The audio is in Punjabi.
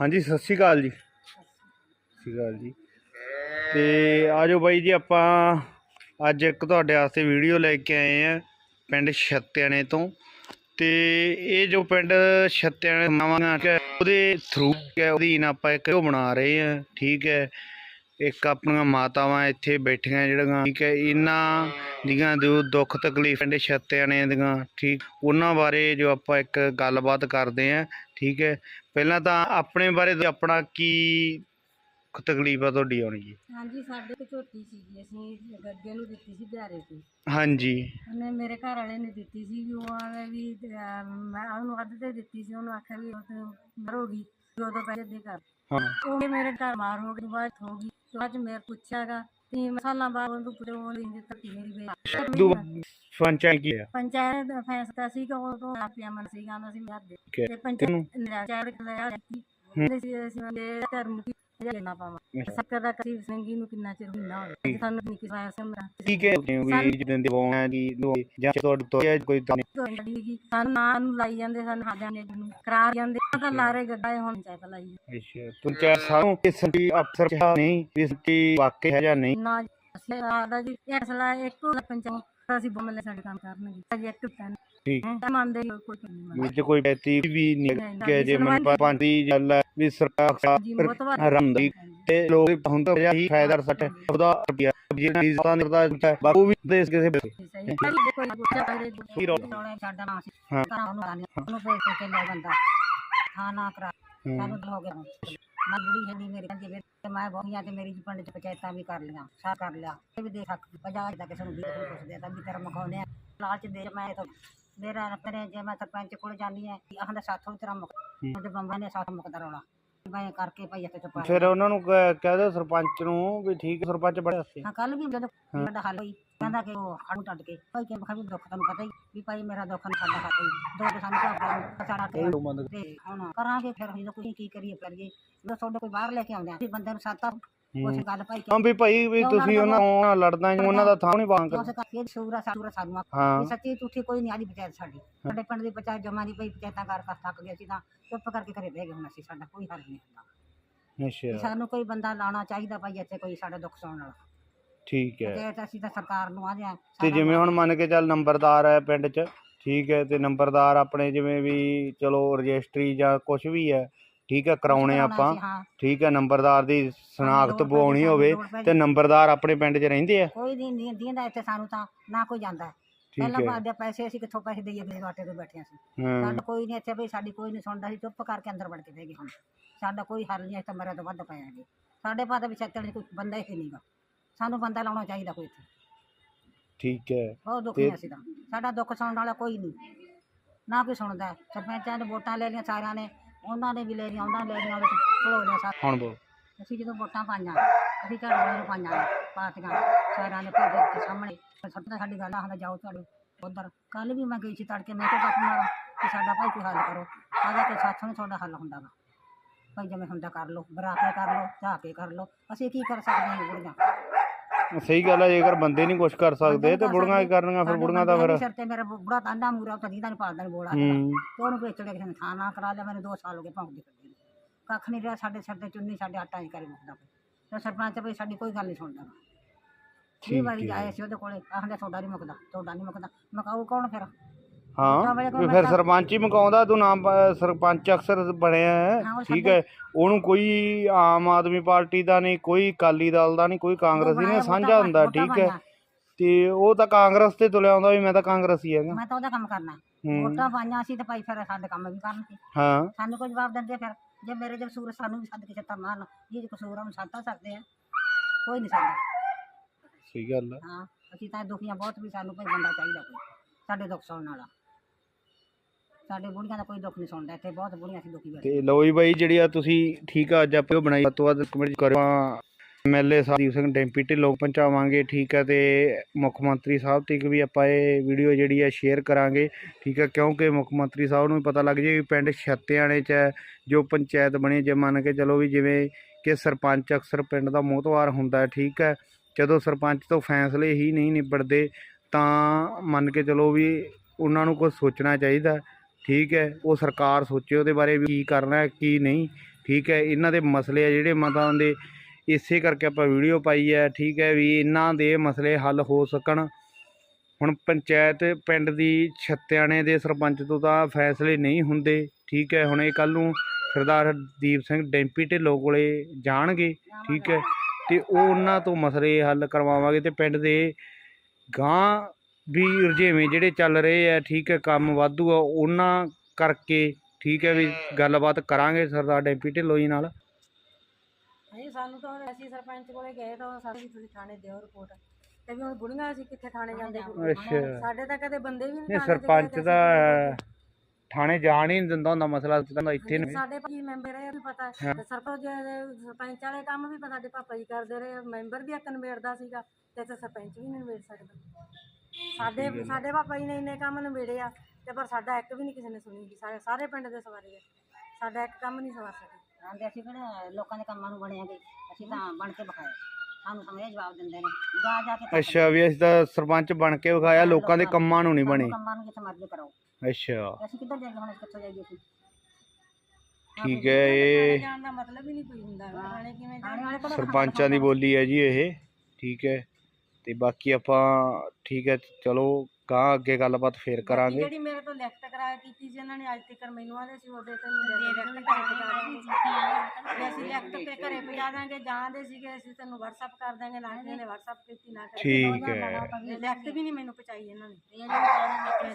ਹਾਂਜੀ, ਸਤਿ ਸ਼੍ਰੀ ਅਕਾਲ ਜੀ। ਸਤਿ ਸ਼੍ਰੀ ਅਕਾਲ ਜੀ। ਤੇ ਆਜੋ ਬਾਈ ਜੀ, ਆਪਾਂ ਅੱਜ ਇੱਕ ਤੁਹਾਡੇ ਵਾਸਤੇ ਵੀਡੀਓ ਲੈ ਕੇ ਆਏ ਆ ਪਿੰਡ ਛੱਤਿਆਣੇ ਤੋਂ। ਤੇ ਇਹ ਜੋ ਪਿੰਡ ਛੱਤਿਆਣੇ ਨਵਾਂ ਉਹਦੇ ਥਰੂ ਉਹਦੀ ਆਪਾਂ ਇੱਕ ਉਹ ਬਣਾ ਰਹੇ ਆ, ਠੀਕ ਹੈ। ਇੱਕ ਆਪਣੀਆਂ ਮਾਤਾਵਾਂ ਇੱਥੇ ਬੈਠੀਆਂ ਜਿਹੜੀਆਂ ਠੀਕ ਹੈ ਇਹਨਾਂ ਦੀਆਂ ਜੋ ਦੁੱਖ ਤਕਲੀਫ ਪਿੰਡ ਛੱਤਿਆਣੇ ਦੀਆਂ ਠੀਕ ਉਹਨਾਂ ਬਾਰੇ ਜੋ ਆਪਾਂ ਇੱਕ ਗੱਲਬਾਤ ਕਰਦੇ ਆ ਠੀਕ ਹੈ। ਪਹਿਲਾਂ ਤਾਂ ਆਪਣੇ ਬਾਰੇ ਆਪਣਾ ਕੀ ਤਕਲੀਫ ਆ ਤੁਹਾਡੀ ਆਉਣੀ ਜੀ? ਹਾਂਜੀ ਸਾਡੇ ਤੇ ਝੋਟੀ ਸੀਗੀ ਅਸੀਂ ਗੱਗੇ ਨੂੰ ਦਿੱਤੀ ਸੀ ਬਿਹਾਰੇ ਤੇ। ਹਾਂਜੀ। ਉਹਨੇ ਮੇਰੇ ਘਰ ਵਾਲੇ ਨੇ ਦਿੱਤੀ ਸੀ ਵੀ ਉਹ ਆਵੇ ਵੀ ਅਹ, ਮੈਂ ਉਹਨੂੰ ਅੱਧ ਤੇ ਦਿੱਤੀ ਸੀ ਉਹਨੂੰ ਆਖਿਆ ਵੀ ਉਹ ਤੇ ਮਰੋਗੀ ਵੀ ਉਦੋਂ ਪੈਸੇ ਦੇ ਕਰ ਹਾਂ। ਉਹ ਮੇਰੇ ਘਰ ਮਾਰ ਹੋ ਗਈ ਬਾਅਦ ਹੋ ਗਈ। ਤੇ ਚ ਮੇਰੇ ਪੁੱਛਿਆਗਾ ਸਾਲਾਂ ਬਾਅਦ ਉਹਨੂੰ ਪੁੱਛੇ ਉਹ ਨਹੀਂ ਦਿੱਤਾ ਕਿ ਮੇਰੀ ਦੂ ਬੇਟੀ ਪੰਚਾਇਤ ਕੀ ਆ ਪੰਚਾਇਤ ਦਾ ਫੈਸਲਾ ਸੀ ਕਿ ਉਹ ਤੋਂ ਆਪਿਆ ਮਨ ਸੀ ਕਹਿੰਦਾ ਸੀ ਮੈਂ ਦੇ ਤੇ ਪੰਚਾਇਤ ਨਿਰਾਚਾਰ ਲਿਆ ਸੀ ਇਹ ਧਰਮ ਕੀ ਨਾ ਪਾਵਾਂ। ਸੱਕਰ ਦਾ ਕਰੀ ਸਿੰਘੀ ਨੂੰ ਕਿੰਨਾ ਚਿਰ ਮਹੀਨਾ ਹੋ ਗਿਆ? ਸਾਨੂੰ ਨਹੀਂ ਕਿਸਾਇਆ ਸਮਰਾ ਕੀ ਕਹਿੰਦੇ ਹੋ ਵੀ ਜਿੱਦਾਂ ਦੇ ਬੋਣਾ ਦੀ ਜਾਂ ਤੁਹਾਡੇ ਤੋਂ ਜਾਂ ਕੋਈ ਤਾਂ ਤੁਹਾਡੀ ਸਾਨੂੰ ਨਾਂ ਨੂੰ ਲਾਈ ਜਾਂਦੇ ਸਨ ਹਾਜਾਂ ਨੇ ਨੂੰ। ਕਰਾਰ ਜਾਂਦੇ। ਤਾਂ ਲਾਰੇ ਗੱਡਾ ਹੁਣ ਚਾਹ ਲਾਈ ਅੱਛਾ। ਪੰਚਾਇਤ ਸਾਨੂੰ ਕਿਸ ਦੀ ਅਫਸਰ ਨਹੀਂ? ਇਸ ਦੀ ਵਾਕਿਆ ਹੈ ਜਾਂ ਨਹੀਂ? ਨਾ ਅਸੀਂ ਆਦਾ ਜੀ ਅਸਲਾ ਇੱਕ ਪੰਚਾਇਤ ਅਸੀਂ ਬੰਮਲੇ ਸਾਡੇ ਕੰਮ ਕਰਨਗੇ। ਅਜੇ ਇੱਕ ਪੈਨ ਠੀਕ। ਹੈ ਮੰਨਦੇ ਹੀ ਕੋਈ ਨਹੀਂ ਮੰਨਦਾ। ਵਿੱਚ ਕੋਈ ਬੈਤੀ ਵੀ ਨਹੀਂ ਕਿ ਜੇ ਮਨ ਪੰਜ ਦੀ ਗੱਲ ਹੈ ਵੀ ਸਰਕਾਰ ਜੀ ਰੰਦੀ ਤੇ ਲੋਕ ਹੁਣ ਤਾਂ ਹੀ ਫਾਇਦਾ ਸੱਟ ਉਹਦਾ ਰੁਪਿਆ ਜਿਹੜਾ ਇਨਸਾਨ ਦਾ ਬਾਕੂ ਵੀ ਦੇ ਕਿਸੇ। ਸਹੀ ਹੈ। ਜੀ ਗੁੱਸਾ ਕਰੇ ਹਾਂ। ਹਾਂ। ਹੂੰ। ਸਾਨੂੰ ਤਾਂ ਹੋ ਗਿਆ ਹੁਣ। ਮੈਂ ਬੁੜੀ ਹੈਗੀ ਮੇਰੀ ਕਹਿੰਦੀ ਵੀ ਤੇ ਮੈਂ ਬਹੁੀਆਂ ਤੇ ਮੇਰੀ ਪਿੰਡ ਚ ਪੰਚਾਇਤਾਂ ਵੀ ਕਰ ਲੀਆਂ ਸਾਰ ਕਰ ਲਿਆ। ਇਹ ਵੀ ਦੇਖ ਹੱਕ ਤੱਕ ਕਿਸੇ ਨੂੰ ਵੀ ਨਹੀਂ ਪੁੱਛਦੇ ਤਾਂ ਵੀ ਤੇਰਾ ਮਖਾਉਨੇ ਆ ਲਾਲਚ ਦੇ ਮੈਂ ਤਾਂ ਮੇਰਾ ਆਪਣੇ ਜੇ ਮੈਂ ਸਰਪੰਚ ਕੋਲ ਜਾਂਦੀ ਆ ਆਖਦਾ ਸਾਥੋਂ ਤੇਰਾ ਮੁਕ ਬੰਬਾਂ ਨੇ ਸਾਥ ਮੁਕਦਾ ਰੌਲਾ। ਮੈਂ ਕਰਕੇ ਭਾਈ ਇੱਥੇ ਚੁੱਪ ਫਿਰ ਉਹਨਾਂ ਨੂੰ ਕਹਿ ਦਿਓ ਸਰਪੰਚ ਨੂੰ ਵੀ ਠੀਕ ਹੈ, ਸਰਪੰਚ ਬੜੇ ਹੱਸੇ। ਹਾਂ ਕੱਲ ਵੀ ਜਦੋਂ ਸਾਡਾ ਹੱਲ ਹੋਈ ਕਹਿੰਦਾ ਕਿ ਉਹ ਹੜੂ ਟੱਟ ਕੇ। ਭਾਈ ਕਿ ਮੈਂ ਵੀ ਦੁੱਖ ਤੁਹਾਨੂੰ ਪਤਾ ਹੀ ਵੀ ਭਾਈ ਮੇਰਾ ਦੁੱਖ ਨਹੀਂ ਸਾਡਾ ਹੱਲ ਹੋਈ ਦੋ ਤੇ ਸਾਨੂੰ ਘਰ ਨੂੰ ਪਛਾਣਾ ਤੇ ਤੇ ਹੁਣ ਕਰਾਂਗੇ ਫਿਰ ਅਸੀਂ ਤਾਂ ਕੁਝ ਕੀ ਕਰੀਏ ਕਰੀਏ। ਜਦੋਂ ਤੁਹਾਡੇ ਕੋਈ ਬਾਹਰ ਲੈ ਕੇ ਆਉਂਦੇ ਆ ਵੀ ਬੰਦੇ ਨੂੰ ਸਾਤਾ ਉਸ ਗੱਲ ਭਾਈ ਹਾਂ ਵੀ ਭਾਈ ਵੀ ਤੁਸੀਂ ਉਹਨਾਂ ਨਾਲ ਲੜਦਾ ਜੀ, ਉਹਨਾਂ ਦਾ ਥਾਂ ਨਹੀਂ ਪਾਣ ਉਸ ਕਰਕੇ ਸੂਰਾ ਸੂਰਾ ਸਾਨੂੰ ਹਾਂ। ਵੀ ਸੱਚੀ ਝੂਠੀ ਕੋਈ ਨਹੀਂ ਆਦੀ ਪੰਚਾਇਤ ਸਾਡੀ। ਸਾਡੇ ਪਿੰਡ ਦੀ ਪੰਚਾਇਤ ਜਮਾ ਦੀ ਪਈ ਪੰਚਾਇਤਾਂ ਕਰ ਕਰ ਥੱਕ ਗਏ ਸੀ ਤਾਂ ਚੁੱਪ ਕਰਕੇ ਘਰੇ ਬਹਿ ਗਏ ਹੁਣ ਅਸੀਂ ਸਾਡਾ ਕੋਈ ਹੱਲ ਨਹੀਂ ਹੁੰਦਾ। ਵੀ ਅੱਛਾ ਸਾਨੂੰ ਕੋਈ ਬੰਦਾ ਲਾਉਣਾ ਚਾਹੀਦਾ ਭਾਈ ਇੱਥੇ ਕੋਈ ਸਾਡਾ ਦੁੱਖ ਸੁਣਨ ਵਾਲਾ। ਠੀਕ ਹੈ। ਪੰਚਾਇਤ ਅਸੀਂ ਤਾਂ ਸਰਕਾਰ ਨੂੰ ਆਦੇ ਆ ਤੇ ਜਿਵੇਂ ਹੁਣ ਮੰਨ ਕੇ ਚੱਲ ਨੰਬਰਦਾਰ ਹੈ ਪਿੰਡ 'ਚ ਠੀਕ ਹੈ ਤੇ ਨੰਬਰਦਾਰ ਆਪਣੇ ਜਿਵੇਂ ਵੀ ਚਲੋ ਰਜਿਸਟਰੀ ਜਾਂ ਕੁਝ ਵੀ ਹੈ ਠੀਕ ਹੈ ਕਰਾਉਣੇ ਆਪਾਂ। ਹਾਂ। ਠੀਕ ਹੈ ਨੰਬਰਦਾਰ ਦੀ ਸ਼ਨਾਖਤ ਜੇ, ਹੋਵੇ ਤੇ। ਨੰਬਰਦਾਰ ਆਪਣੇ ਪਿੰਡ 'ਚ ਰਹਿੰਦੇ ਆ। ਕੋਈ ਨਹੀਂ ਨਹੀਂ ਦਿੰਦਾ ਇੱਥੇ ਸਾਨੂੰ ਤਾਂ ਨਾ ਕੋਈ ਜਾਂਦਾ। ਪਹਿਲਾਂ ਹੈ। ਬਾਅਦ ਪੈਸੇ ਅਸੀਂ ਕਿੱਥੋਂ ਪੈਸੇ ਦੇਈਏ ਕਿਸੇ ਵਾਟੇ ਤੇ ਬੈਠੇ ਸੀ ਸਾਡਾ ਕੋਈ ਨਹੀਂ ਇੱਥੇ ਬਈ ਸਾਡੀ ਕੋਈ ਨਹੀਂ ਸੁਣਦਾ ਸੀ ਚੁੱਪ ਕਰਕੇ ਅੰਦਰ ਵੜ ਕੇ ਬਹਿ ਗਏ ਹੁਣ। ਸਾਡਾ ਕੋਈ ਹੱਲ ਨਹੀਂ ਇੱਥੇ ਮਰਿਆ ਤੋਂ ਵੱਧ ਪਿਆ ਜੀ ਸਾਡੇ ਪਾਸ ਵੀ ਚੱਤਣ ਕੋਈ ਬੰਦਾ ਹੀ ਨਹੀਂਗਾ। ਸਾਨੂੰ ਬੰਦਾ ਲਾਉਣਾ ਚਾਹੀਦਾ ਕੋਈ ਇੱਥੇ। ਠੀਕ ਹੈ। ਬਹੁਤ ਦੁਖੀ ਹਾਂ ਅਸੀਂ ਤਾਂ। ਸਾਡਾ ਦੁੱਖ ਸੁਣਨ ਵਾਲਾ ਕੋਈ ਨਹੀਂ। ਨਾ ਕੋਈ ਸੁਣਦਾ। ਸਰਪੰਚਾਂ ਨੇ ਵੋਟਾਂ ਲੈ ਲਈਆਂ ਸਾਰਿਆਂ ਨੇ। ਉਹਨਾਂ ਨੇ ਵੀ ਲੈ ਉਹਨਾਂ ਨੇ ਲੈ ਲਈਆਂ ਵਿੱਚ ਭੜੋ ਲਿਆ ਸਾਰਾ। ਹੁਣ ਬੋਲ। ਅਸੀਂ ਜਦੋਂ ਵੋਟਾਂ ਪਾਈਆਂ ਅਸੀਂ ਝਾੜੂ ਵਾਲੇ ਨੂੰ ਪਾਈਆਂ ਪਾਰਟੀਆਂ ਸਾਰਿਆਂ ਨੇ ਭੇਜੇ ਕੇ ਸਾਹਮਣੇ। ਤੋਂ ਸਾਡੀ ਗੱਲ ਆਖਦਾ ਜਾਓ ਝਾੜੂ ਉਧਰ। ਕੱਲ ਵੀ ਮੈਂ ਗਈ ਸੀ ਤੜਕੇ ਮੈਂ ਕਿਹਾ ਡਾਕਟਰ ਮਾਰਾ ਕਿ ਸਾਡਾ ਭਾਈ ਕੋਈ ਹੱਲ ਕਰੋ। ਆਦਾ ਕਿ ਸਾਥੋਂ ਨਹੀਂ ਤੁਹਾਡਾ ਹੱਲ ਹੁੰਦਾ ਵਾ। ਭਾਈ ਜਿਵੇਂ ਹੁੰਦਾ ਕਰ ਲਓ ਬਰਾ ਕੇ ਕਰ ਲਓ ਝਾ ਕੇ ਕਰ ਲਓ। ਅਸੀਂ ਕੀ ਕਰ ਸਕਦੇ ਹਾਂ ਬੁੜੀਆਂ? ਸਹੀ ਗੱਲ ਹੈ ਜੇਕਰ ਬੰਦੇ ਨਹੀਂ ਕੁਝ ਕਰ ਸਕਦੇ ਤੇ ਬੁੜੀਆਂ ਕੀ ਕਰਨਗੀਆਂ ਫਿਰ ਬੁੜੀਆਂ ਦਾ ਫਿਰ ਸਿਰ ਤੇ ਮੇਰਾ ਬੁੜਾ ਤਾਂਡਾ ਮੂਰਾ ਤਾਂ ਦੀਦਾ ਨਹੀਂ ਪਾਲਦਾ ਨਹੀਂ ਬੋਲਾ ਹੂੰ ਤੇ ਉਹਨੂੰ ਕਿਸੇ ਨੇ ਨਾ ਕਰਾ ਲਿਆ ਮੈਨੂੰ 2 ਸਾਲ ਹੋ ਗਏ ਭੌਂਕਦੀ। ਕੱਖ ਨਹੀਂ ਰਿਹਾ ਸਾਡੇ ਸਿਰ ਤੇ ਚੁੰਨੀ ਸਾਡੇ ਕਰੇ ਮੁੱਕਦਾ ਤੇ ਸਰਪੰਚ ਵੀ ਸਾਡੀ ਕੋਈ ਗੱਲ ਨਹੀਂ ਸੁਣਦਾ। ਵੀਹ ਠੀਕ ਵਾਰੀ ਆਏ ਸੀ ਉਹਦੇ ਕੋਲੇ ਆਖਦੇ ਤੁਹਾਡਾ ਨਹੀਂ ਮੁੱਕਦਾ ਤੁਹਾਡਾ ਨਹੀਂ ਮੁੱਕਦਾ। ਮਕਾਊ ਕੌਣ ਫਿਰ? ਹਾਂ ਵੀ ਫਿਰ ਸਰਪੰਚ ਹੀ ਮਕਾਉਂਦਾ ਤੂੰ ਨਾਮ ਪ- ਸਰਪੰਚ ਅਕਸਰ ਬਣਿਆ ਹੈ ਹਾਂ, ਉਹ ਠੀਕ ਹੈ। ਉਹਨੂੰ ਕੋਈ ਆਮ ਆਦਮੀ ਪਾਰਟੀ ਦਾ ਨਹੀਂ ਕੋਈ ਅਕਾਲੀ ਦਲ ਦਾ ਨਹੀਂ ਕੋਈ ਕਾਂਗਰਸੀ ਨੇ ਸਾਂਝਾ ਹੁੰਦਾ ਠੀਕ ਹੈ। ਤੇ ਉਹ ਤਾਂ ਕਾਂਗਰਸ ਤੇ ਤੁਲਿਆ ਆਉਂਦਾ ਵੀ ਮੈਂ ਤਾਂ ਕਾਂਗਰਸੀ ਹੈਗਾ। ਮੈਂ ਤਾਂ ਉਹਦਾ ਕੰਮ ਕਰਨਾ। ਹੂੰ। ਵੋਟਾਂ ਪਾਈਆਂ ਸੀ ਤੇ ਭਾਈ ਫਿਰ ਸਾਡੇ ਕੰਮ ਵੀ ਕਰਨ ਸੀ ਹਾਂ। ਸਾਨੂੰ ਕੋਈ ਜਵਾਬ ਦਿੰਦੇ ਫਿਰ ਜੇ ਮੇਰੇ ਜੇ ਕਸੂਰ ਸਾਨੂੰ ਵੀ ਸੱਦ ਕੇ ਛੱਤਾ ਮਾਰਨ ਜੀ ਕਸੂਰ ਆ ਉਹਨੂੰ ਸੱਦ ਸਕਦੇ ਆ। ਕੋਈ ਨਹੀਂ ਸਕਦਾ ਸਹੀ ਗੱਲ ਹੈ ਹਾਂ ਅਸੀਂ ਤਾਂ ਦੁਖੀਆਂ ਬਹੁਤ ਵੀ ਸਾਨੂੰ ਕੋਈ ਬੰਦਾ ਚਾਹੀਦਾ ਕੋਈ ਸਾਡੇ ਦੁੱਖ ਸੁਣਨ ਵਾਲਾ। ਸਾਡੇ ਬੁੜੀਆਂ ਦਾ ਕੋਈ ਦੁੱਖ ਨਹੀਂ ਸੁਣਦਾ ਇੱਥੇ ਬਹੁਤ ਬੁੜੀਆਂ ਅਸੀਂ ਦੁਖੀ ਬੈਠੇ ਤੇ ਲਓ ਜੀ ਬਾਈ ਜਿਹੜੀ ਆ ਤੁਸੀਂ ਠੀਕ ਆ ਅੱਜ ਆਪੇ ਬਣਾਈ। ਵੱਧ ਤੋਂ ਵੱਧ ਕਮੈਂਟ ਕਰਿਓ। ਐਮਐਲਏ ਸਾਹਿਬ ਸਿੰਘ ਡੈਂਪੀ ਢਿੱਲੋਂ ਪਹੁੰਚਾਵਾਂਗੇ ਠੀਕ ਹੈ ਤੇ ਮੁੱਖ ਮੰਤਰੀ ਸਾਹਿਬ ਤੱਕ ਵੀ ਆਪਾਂ ਇਹ ਵੀਡੀਓ ਜਿਹੜੀ ਆ ਸ਼ੇਅਰ ਕਰਾਂਗੇ ਠੀਕ ਹੈ ਕਿਉਂਕਿ ਮੁੱਖ ਮੰਤਰੀ ਸਾਹਿਬ ਨੂੰ ਵੀ ਪਤਾ ਲੱਗ ਜੇ ਪਿੰਡ ਛੱਤਿਆਣੇ 'ਚ ਹੈ, ਜੋ ਪੰਚਾਇਤ ਬਣੀ ਜੇ ਮੰਨ ਕੇ ਚਲੋ ਵੀ ਜਿਵੇਂ ਕਿ ਸਰਪੰਚ ਅਕਸਰ ਪਿੰਡ ਦਾ ਮੋਹਤਵਾਰ ਹੁੰਦਾ ਹੈ ਠੀਕ ਹੈ। ਜਦੋਂ ਸਰਪੰਚ ਤੋਂ ਫੈਸਲੇ ਹੀ ਨਹੀਂ ਨਿਬੜਦੇ ਤਾਂ ਮੰਨ ਕੇ ਚਲੋ ਵੀ ਉਹਨਾਂ ਨੂੰ ਕੁਝ ਸੋਚਣਾ ਚਾਹੀਦਾ ਠੀਕ ਹੈ, ਉਹ ਸਰਕਾਰ ਸੋਚੇ ਉਹਦੇ ਬਾਰੇ ਵੀ ਕੀ ਕਰਨਾ ਹੈ, ਕੀ ਨਹੀਂ, ਠੀਕ ਹੈ, ਇਹਨਾਂ ਦੇ ਮਸਲੇ ਆ ਜਿਹੜੇ ਮਾਤਾ ਦੇ, ਇਸੇ ਕਰਕੇ ਆਪਾਂ ਵੀਡੀਓ ਪਾਈ ਹੈ, ਠੀਕ ਹੈ, ਵੀ ਇਹਨਾਂ ਦੇ ਮਸਲੇ ਹੱਲ ਹੋ ਸਕਣ। ਹੁਣ ਪੰਚਾਇਤ ਪਿੰਡ ਦੀ ਛੱਤਿਆਣੇ ਦੇ ਸਰਪੰਚ ਤੋਂ ਤਾਂ ਫੈਸਲੇ ਨਹੀਂ ਹੁੰਦੇ, ਠੀਕ ਹੈ, ਹੁਣ ਇਹ ਕੱਲ ਨੂੰ ਸਰਦਾਰ ਦੀਪ ਸਿੰਘ ਡੈਂਪੀ ਢਿੱਲੋਂ ਕੋਲੇ ਜਾਣਗੇ, ਠੀਕ ਹੈ, ਤੇ ਉਹ ਉਹਨਾਂ ਤੋਂ ਮਸਲੇ ਹੱਲ ਕਰਵਾਵਾਂਗੇ ਤੇ ਪਿੰਡ ਦੇ ਗਾਂ ਵੀ ਰੁਝੇਵੇਂ ਜਿਹੜੇ ਚੱਲ ਰਹੇ ਆ ਠੀਕ ਹੈ ਕੰਮ ਵਾਧੂ ਆ ਉਹਨਾਂ ਕਰਕੇ ਠੀਕ ਹੈ ਵੀ ਗੱਲਬਾਤ ਕਰਾਂਗੇ ਸਰਦਾਰ ਡੈਂਪੀ ਢਿੱਲੋਂ ਜੀ ਨਾਲ। ਨਹੀਂ ਸਾਨੂੰ ਤਾਂ ਅਸੀਂ ਸਰਪੰਚ ਕੋਲੇ ਗਏ ਤਾਂ ਸਾਡੇ ਵੀ ਤੁਸੀਂ ਥਾਣੇ ਦਿਓ ਰਿਪੋਰਟ। ਤੇ ਵੀ ਹੁਣ ਬੁੜੀਆਂ ਅਸੀਂ ਕਿੱਥੇ ਥਾਣੇ ਜਾਂਦੇ? ਅੱਛਾ। ਸਾਡੇ ਤਾਂ ਕਦੇ ਬੰਦੇ ਵੀ ਨਹੀਂ ਸਰਪੰਚ ਦਾ ਥਾਣੇ ਜਾਣ ਹੀ ਨਹੀਂ ਦਿੰਦਾ ਹੁੰਦਾ ਮਸਲਾ ਤਾਂ ਇੱਥੇ ਨਹੀਂ। ਸਾਡੇ ਭਾਈ ਮੈਂਬਰ ਇਹ ਵੀ ਪਤਾ। ਸਰਪੰਚ ਦੇ- ਸਰਪੰਚ ਵਾਲੇ ਕੰਮ ਵੀ ਸਾਡੇ ਪਾਪਾ ਜੀ ਕਰਦੇ ਰਹੇ ਮੈਂਬਰ ਵੀ ਇੱਕ ਨਿਬੇੜਦਾ ਸੀਗਾ ਤੇ ਸਰਪੰਚ ਵੀ ਨਹੀਂ ਨਿਬੇੜ ਸਕਦਾ। ਸਾਡੇ ਸਾਡੇ ਪਾਪਾ ਜੀ ਨੇ ਇੰਨੇ ਕੰਮ ਨਿਬੇੜੇ ਆ ਤੇ ਪਰ ਸਾਡਾ ਇੱਕ ਵੀ ਨਹੀਂ ਕਿਸੇ ਨੇ ਸੁਣੀ ਗੀ। ਸਾਰੇ ਸਾਰੇ ਪਿੰਡ ਦੇ ਸਵਾਰੇ ਆ। ਸਾਡਾ ਇੱਕ ਕੰਮ ਨਹੀਂ ਸਵਾਰ ਸਕੇ। ਆਂਦੇ ਅਸੀਂ ਕਿਹੜਾ ਲੋਕਾਂ ਦੇ ਕੰਮਾਂ ਨੂੰ ਬਣਿਆਗੇ ਅਸੀਂ ਤਾਂ ਬਣ ਕੇ ਵਿਖਾਏ ਸਾਨੂੰ ਤਾਂ ਇਹ ਜਵਾਬ ਦਿੰਦੇ ਨੇ। ਜਾ ਜਾ ਕੇ ਅੱਛਾ ਵੀ ਅਸੀਂ ਤਾਂ ਸਰਪੰਚ ਬਣ ਕੇ ਵਿਖਾਇਆ ਲੋਕਾਂ ਦੇ ਕੰਮਾਂ ਨੂੰ ਨਹੀਂ ਬਣੇ। ਕੰਮਾਂ ਨੂੰ ਜਿੱਥੇ ਮਰਜ਼ੀ ਕਰੋ। ਅੱਛਾ। ਅਸੀਂ ਕਿੱਧਰ ਜਾਈਏ ਹੁਣ ਕਿੱਥੋਂ ਜਾਈਏ ਅਸੀਂ? ਠੀਕ ਹੈ ਇਹ ਜਾਣ ਦਾ ਮਤਲਬ ਹੀ ਨਹੀਂ ਕੋਈ ਹੁੰਦਾ। ਥਾਣੇ ਕਿਵੇਂ ਜਾਣ? ਸਰਪੰਚਾਂ ਦੀ ਬੋਲੀ ਹੈ ਜੀ ਇਹ। ਠੀਕ ਹੈ। ਤੇ ਬਾਕੀ ਆਪਾਂ ਠੀਕ ਹੈ ਚਲੋ ਗਾਂ ਅੱਗੇ ਗੱਲਬਾਤ ਫੇਰ ਕਰਾਂਗੇ। ਜਿਹੜੀ ਮੇਰੇ ਤੋਂ ਲਿਖਤ ਕਰਾ ਕੀਤੀ ਸੀ ਇਹਨਾਂ ਨੇ ਅੱਜ ਤੱਕ ਮੈਨੂੰ ਆਦੇ ਸੀ ਉਹਦੇ ਤੇ ਲਿਖਤ ਕਰਕੇ ਅਸੀਂ ਲਿਖਤ ਤੇ ਘਰੇ ਪਹੁੰਚਾ ਦਾਂਗੇ ਜਾਂਦੇ ਸੀਗੇ ਅਸੀਂ ਤੈਨੂੰ WhatsApp ਕਰ ਦਾਂਗੇ ਨਾ ਨੇ WhatsApp ਕੀਤੀ ਨਾ ਕਰੇ ਠੀਕ ਹੈ। ਲਿਖਤ ਵੀ ਨਹੀਂ ਮੈਨੂੰ ਪਹੁੰਚਾਈ ਇਹਨਾਂ ਨੇ।